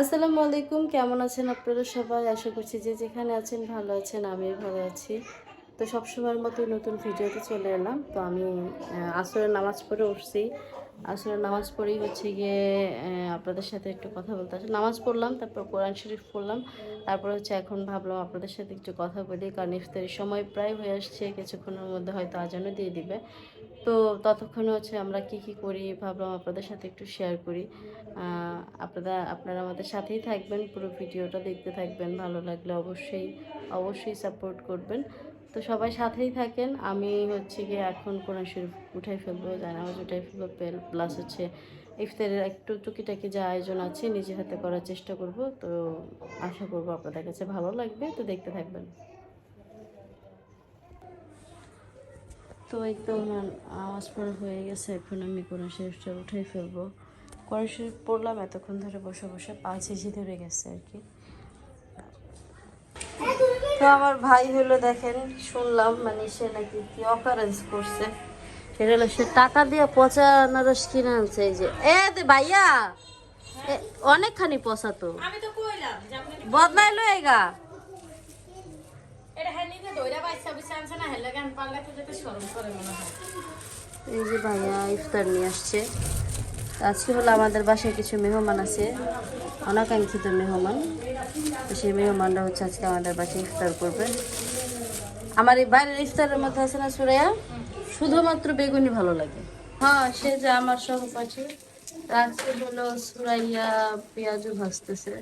আসসালামু আলাইকুম, কেমন আছেন আপনারা সবাই? আশা করছি যে যেখানে আছেন ভালো আছেন আমি ভালো আছি। তো সবসময়ের মতো নতুন ভিডিওতে চলে এলাম। তো আমি আসরের নামাজ পড়ে উঠছি। আসরের নামাজ পড়েই হচ্ছে গিয়ে আপনাদের সাথে একটু কথা বলতে। আসলে নামাজ পড়লাম, তারপর কোরআন শরীফ পড়লাম। তারপর হচ্ছে এখন ভাবলাম আপনাদের সাথে একটু কথা বলি, কারণ ইফতারির সময় প্রায় হয়ে আসছে, কিছুক্ষণের মধ্যে হয়তো আজানও দিয়ে দিবে। তো ততক্ষণে হচ্ছে আমরা কি কি করি ভাবলাম আপনাদের সাথে একটু শেয়ার করি। আপনারা আপনারা আমাদের সাথেই থাকবেন, পুরো ভিডিওটা দেখতে থাকবেন, ভালো লাগলে অবশ্যই অবশ্যই সাপোর্ট করবেন। তো সবাই সাথেই থাকেন। আমি হচ্ছে গিয়ে এখন কোরআন শরীফ উঠাই ফেলব, জানামাজ উঠাই ফেলব প্লাস হচ্ছে ইফতারের একটু টুকিটাকি যা আয়োজন আছে নিজের হাতে করার চেষ্টা করব। তো আশা করব আপনাদের কাছে ভালো লাগবে, তো দেখতে থাকবেন। তো একদম আওয়াজ পড়া হয়ে গেছে, এখন আমি কোরআন শরীফটা উঠাই ফেলব। কোরআন শরীফ পড়লাম, এতক্ষণ ধরে বসে বসে পাঁচ ছিঁচি ধরে গেছে আর কি। তো আমার ভাই হলো দেখেন শুনলাম মানে সে নাকি কি অকারেন্স করছে। সেটা হলো সে টাকা দিয়ে পচা আনারস কিনে আনছে এই যে। এ দে ভাইয়া! অনেকখানি পচা তো। আমি তো কইলাম যে আপনি বদলাইলো এগা এটা হ্যাঁ। এই যে ভাইয়া ইফতার নিয়ে আসছে। আজকে হলো আমাদের বাসায় কিছু মেহমান আছে অনাকাঙ্ক্ষিত মেহমান। সেই মেহমানরা হচ্ছে আজকে আমাদের বাসায় ইফতার করবে। আমার এই বাইরের ইফতারের মধ্যে আছে না সুরাইয়া? শুধুমাত্র বেগুনি ভালো লাগে। হ্যাঁ সে যে আমার সহপাঠী আজকে হলো সুরাইয়া পেঁয়াজও ভাজতেছে।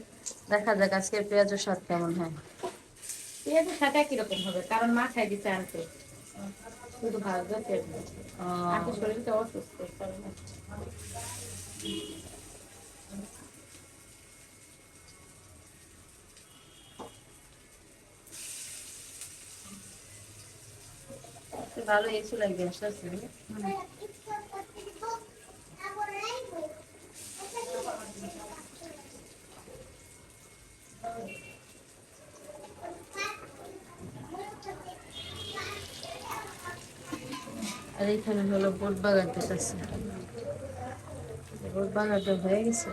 দেখা যাক আজকের পেঁয়াজের স্বাদ কেমন হয়। পেঁয়াজের সাথে কীরকম হবে? কারণ মা খাই দিতে আনতে। শুধু ভাজবে শরীরটা অসুস্থ ভালো এসে লাগবে আসলে আর এখানে হলো বোট বাগান আছে বোট বাগানটা হয়ে গেছে।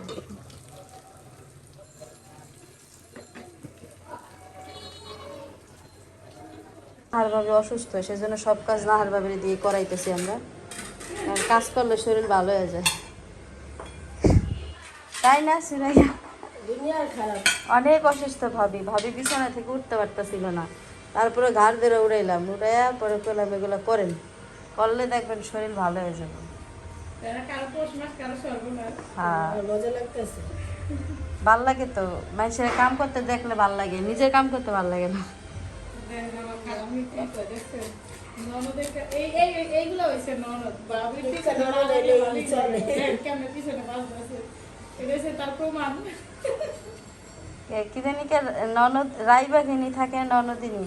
নাহারভাবে অসুস্থ সেজন্য সব কাজ না নাহারভাবে দিয়ে করাইতেছি আমরা। কারণ কাজ করলে শরীর ভালো হয়ে যায়। তাই না সুরাইয়া? অনেক অসুস্থ ভাবি। ভাবি বিছানা থেকে উঠতে পারতেছিল না। তারপরে ঘাড় ধরে উড়াইলাম। উড়াইয়া পরে করলাম এগুলো করেন। করলে দেখবেন শরীর ভালো হয়ে যাবে। হ্যাঁ। ভালো লাগে তো। মানুষের কাম করতে দেখলে ভালো লাগে। নিজের কাম করতে ভালো লাগে না। কি জানি কে ননদ থাকে ননদিনী।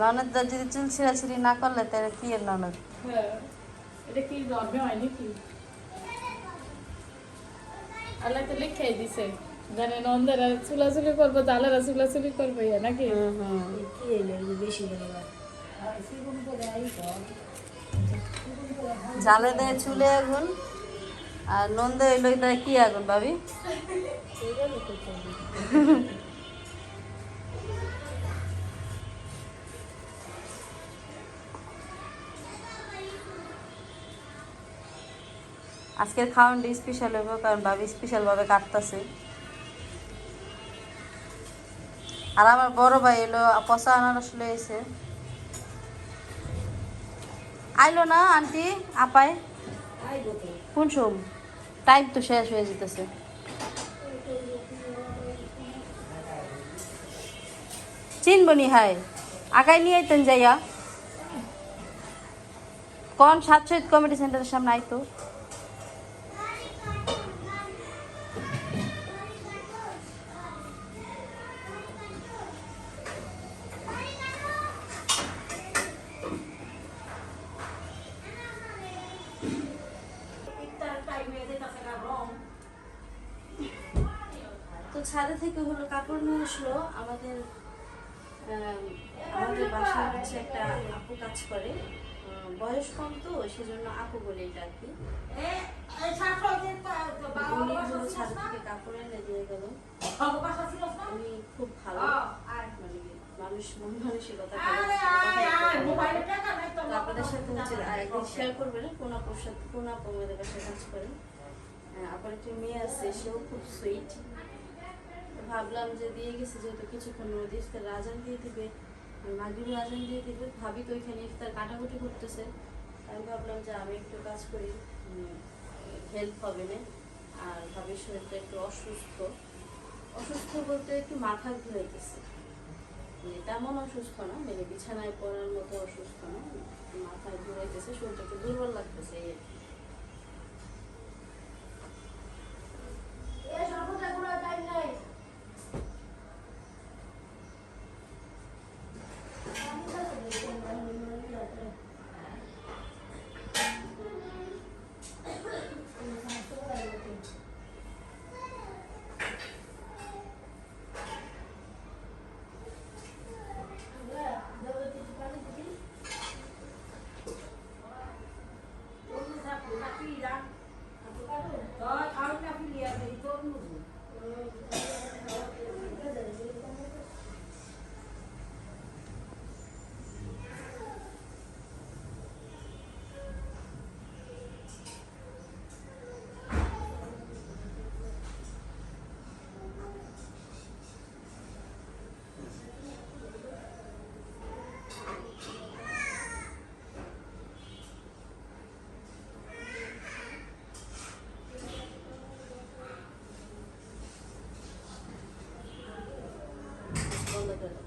ননদ যদি চুল ছিঁড়াছিড়ি না করলে তাহলে কি এর ননদ? হ্যাঁ। এটা কি জন্মে হয় নাকি? আল্লাহ তো লিখাই দিছে। জানে নন্দেরা চুলাচুলি করব জালেরা চুলাচুলি করব ইয়া নাকি? জালে দেয় চুলে আগুন আর নন্দে হইল এটা কি আগুন ভাবি? আজকের খাওয়ানটা স্পেশাল হইব কারণ ভাবি স্পেশাল ভাবে কাটতেছে। আর আমার বড় ভাই এলো পচা আনারস লয়েছে আইলো না, আন্টি? আপায় কোন সোম? টাইম তো শেষ হয়ে যেতেছে। চিনবনি হাই। আগাই নিয়ে আইতেন যাইয়া। কোন সাত কমিটি সেন্টারের সামনে আইতো তো ছাদে থেকে হলো কাপড় নিয়ে আসলো। আমাদের আমাদের বাসায় হচ্ছে একটা আপু কাজ করে। বয়স কম তো, সেজন্য আপু বলেই ডাকি উনি হলো ছাদ থেকে কাপড় এনে দিয়ে গেল। উনি খুব ভালো মানে মানুষ, মন মানসিকতা আপনাদের সাথে হচ্ছে আরেকদিন শেয়ার করবেন, কোন সাথে, কোন আপু আমাদের বাসায় কাজ করেন আপনার একটি মেয়ে আছে, সেও খুব সুইট ভাবলাম যে দিয়ে গেছে, যেহেতু কিছুক্ষণ নদী ইফতার আজান দিয়ে দিবে মাগরিবের আজান দিয়ে দিবে, ভাবি তো ওইখানে ইফতার কাটাকুটি করতেছে। আমি ভাবলাম যে আমি একটু কাজ করি হেল্প হবে না, আর ভাবির শরীরটা একটু অসুস্থ। অসুস্থ বলতে একটু মাথা ঘুরাইতেছে মানে তেমন অসুস্থ না মানে বিছানায় পড়ার মতো অসুস্থ না মাথায় গেছে, শরীরটা একটু দুর্বল লাগতেছে এই আর কি। বন্ধ করে দাও।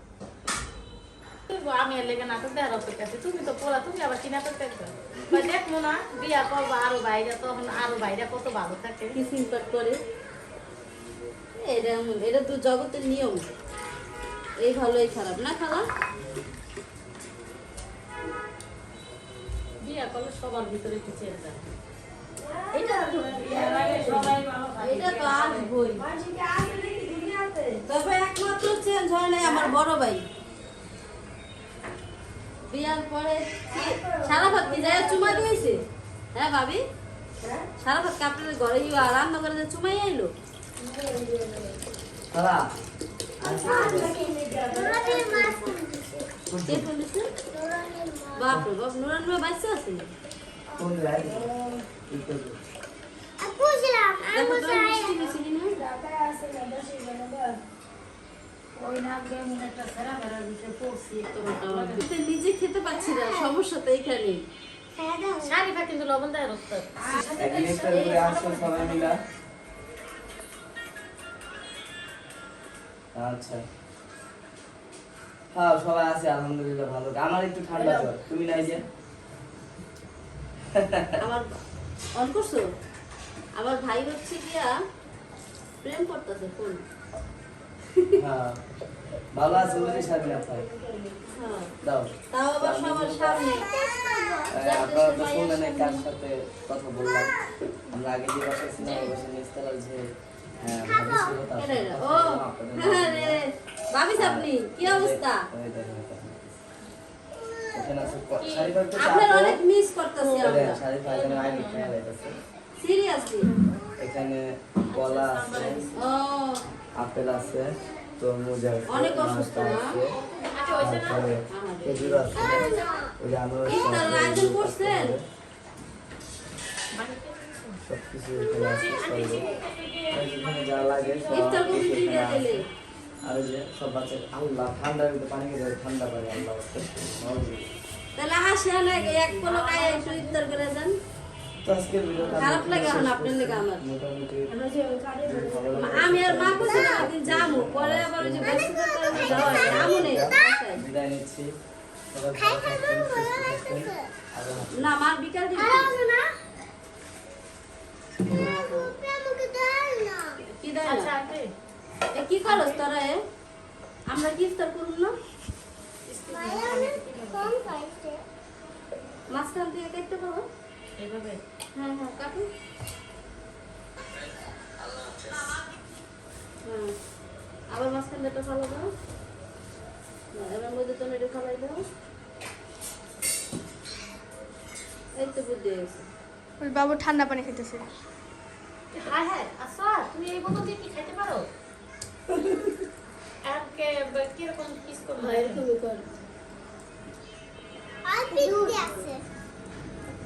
আমি এর লেগে নাটক দেওয়ার অপেক্ষা আছি তুমি তো পড়া তুমি আবার কি নাটক দেখবে বা দেখব না বিয়া করব আরও বাইরে তখন আরও বাইরে কত ভালো থাকে কিসিং পাট করে এটা এটা তো জগতের নিয়ম এই ভালো এই খারাপ না খালা বিয়া করলে সবার ভিতরে একটু চেঞ্জ যায় এটা এটা তো আসবই তবে একমাত্র চেঞ্জ হয় নাই আমার বড় ভাই বিয়ার পরে সারা ভাত কি যায় চুমা দিয়েছে? হ্যাঁ ভাবি? সারা ভাত কাপড়ের ঘরে ইয়া রান্না করে যে চুমাই আইলো? বাপ রে বাপ নুরান ভাই বাচ্চা আছে? কোন? নিজে খেতে পাচ্ছি না সমস্যা তো এখানে। শাড়িটা কিন্তু লবণ দেয় আচ্ছা। হ্যাঁ সবাই আছে আলহামদুলিল্লাহ ভালো। আমার একটু ঠান্ডা জ্বর তুমি নাই যে? আমার অন করছ? আমার ভাই হচ্ছে গিয়া প্রেম করতেছে ফোন। হ্যাঁ ভালো আছে বুঝি সাথে আপনার? দাও। তাও আবার সবার সামনে। আপনারা তো শুনলেন কার সাথে কথা বললাম। আমরা আগে যে বাসায় ছিলাম ওই বাসায় নিচতলার যে ভাবি ছিল তার সাথে এরা, কথা ও। বললাম, আপনাদের রে ভাবিস আপনি কি অবস্থা? ওই দেখেন, ওই দেখেন। ওখানে আছে ক- শাড়ি পরতে আপনার অনেক মিস করতেছি আমরা। শাড়ি পরে এখানে আইনি খেয়াল সিরিয়াসলি এখানে কলা আছে ও। আপেল আছে। তরমুজ? আছে। তারপরে খেজুর আছে। ওই যে আনারস যা লাগে সব কিছু দিলে আছে। আর যে সব বাচ্চা আল্লাহ ঠান্ডার ভিতরে পানি খেতে ঠান্ডা পারে আল্লাহ। তাহলে আসেন এক পলক আয় ইফতার করে যান। তো আজকের ভিডিওটা খারাপ লাগে এখন আপনার লেগে আমার। আমি আর মা না যাব। পরে আবার ওই যে ব্যস্ততার কারণে যাওয়া হয় না। নেই বিদায় নিচ্ছি। না মার বিকাল দিন কি দেয় আচ্ছা এ কি করস তোরা এ? আমরা কি ইফতার করুন না? মাঝখান থেকে দেখতে পাবো। এইভাবে হ্যাঁ হ্যাঁ কাটুন। হ্যাঁ আবার মাঝখান থেকে ভালো দাও। এবার মধ্যে তুমি এটা দাও এই তো বুদ্ধি হয়েছে ওই বাবু ঠান্ডা পানি খেতেছে হ্যাঁ হ্যাঁ আচ্ছা তুমি এই বোতল দিয়ে কি খেতে পারো? এমকে কীরকম পিস করব হ্যাঁ এরকমই কর। সে ডিজাইন করছে এই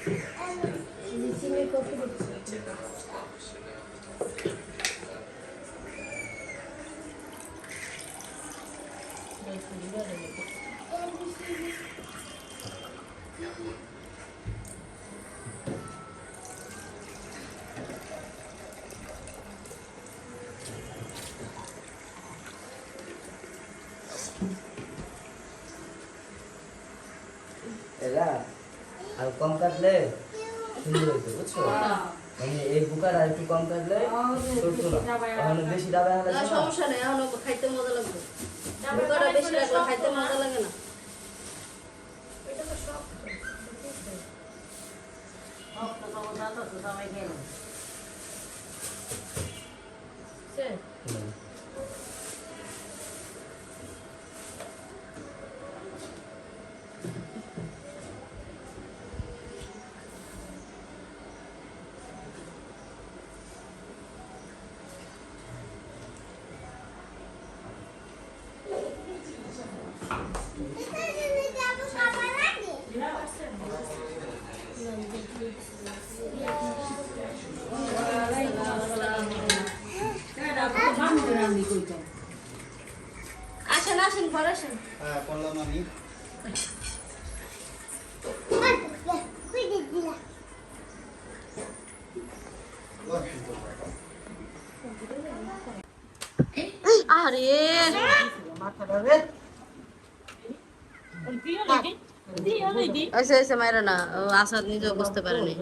দিতে পারে কারণ বড় করছে এরা আর কম কাটলে সুন্দর হইতো বুঝছ? মানে এই বুকার আর একটু কম কাটলে না বেশি ডাবা হলে না সমস্যা নেই এখন খাইতে মজা লাগবে। বুকাটা বেশি লাগলে খাইতে মজা লাগে না। এটা তো সব আসেন ঘর আসেন হ্যাঁ করলাম আমি আরে এসে এসে না ও আসাদ নিজেও বুঝতে পারেনি।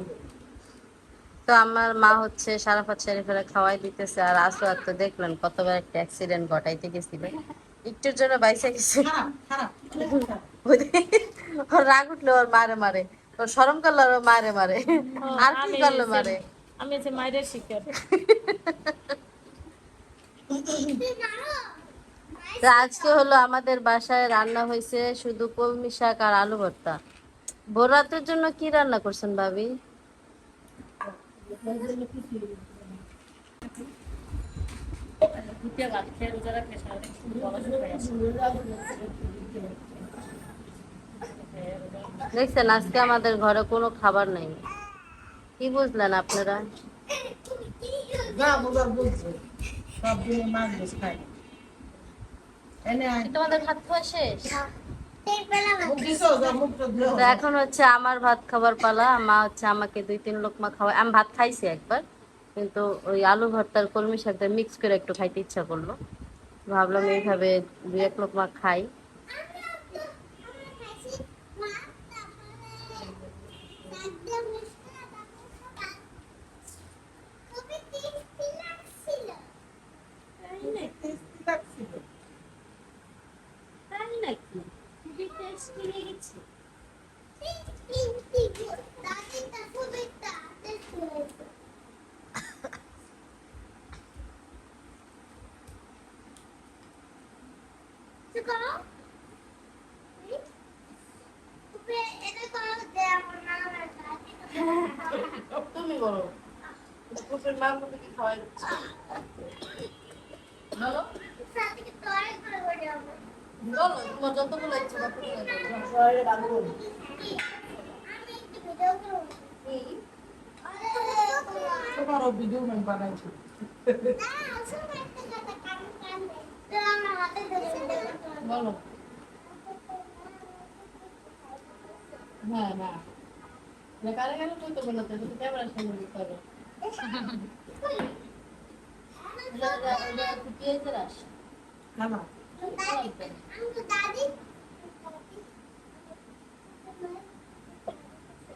তো আমার মা হচ্ছে সারাফাত শরীফেরা খাওয়াই দিতেছে আর তো দেখলেন কতবার একটা অ্যাক্সিডেন্ট ঘটাইতে গেছিল। একটুর জন্য বাইসে গেছে। ওর রাগ উঠল ওর মারে মারে। ওর সরম করল ওর মারে মারে। আর কি করল মারে? আমি যে মায়ের শিকার। আজকে হলো আমাদের বাসায় রান্না হয়েছে শুধু কলমি শাক আর আলু ভর্তা। ভোর রাতের জন্য কি রান্না করছেন ভাবি? দেখছেন আজকে আমাদের ঘরে কোনো খাবার নেই। কি বুঝলেন আপনারা। তোমাদের ভাত খাওয়া শেষ? এখন হচ্ছে আমার ভাত খাবার পালা, মা হচ্ছে আমাকে দুই তিন লোকমা খাওয়া আমি ভাত খাইছি একবার, কিন্তু ওই আলু ভর্তার কলমি শাকটা মিক্স করে একটু খাইতে ইচ্ছা করল। ভাবলাম এইভাবে দুই এক লোকমা খাই। তুমি বলো। কুকুরের মা আমাদেরকে খাওয়াই দিচ্ছে? বলো তোমার যতগুলো ইচ্ছে। তোমারও ভিডিও বলো হ্যাঁ না কারে কারে তুই তো বলতে তুমি ক্যামেরার সামনে দিতে হবে এটা এটা পেঁয়াজের আস খানা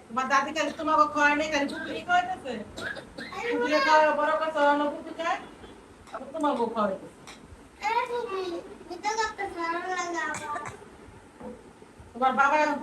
তোমার দাদি খালি তোমাকে খাওয়ায় নাই খালি পুকুরি খাওয়াইতেছে। পুকুরি বড় কাছে অন্য পুকুরি খায়, আবার তোমাকে খাওয়াইতেছে। তোমার বাবা এখন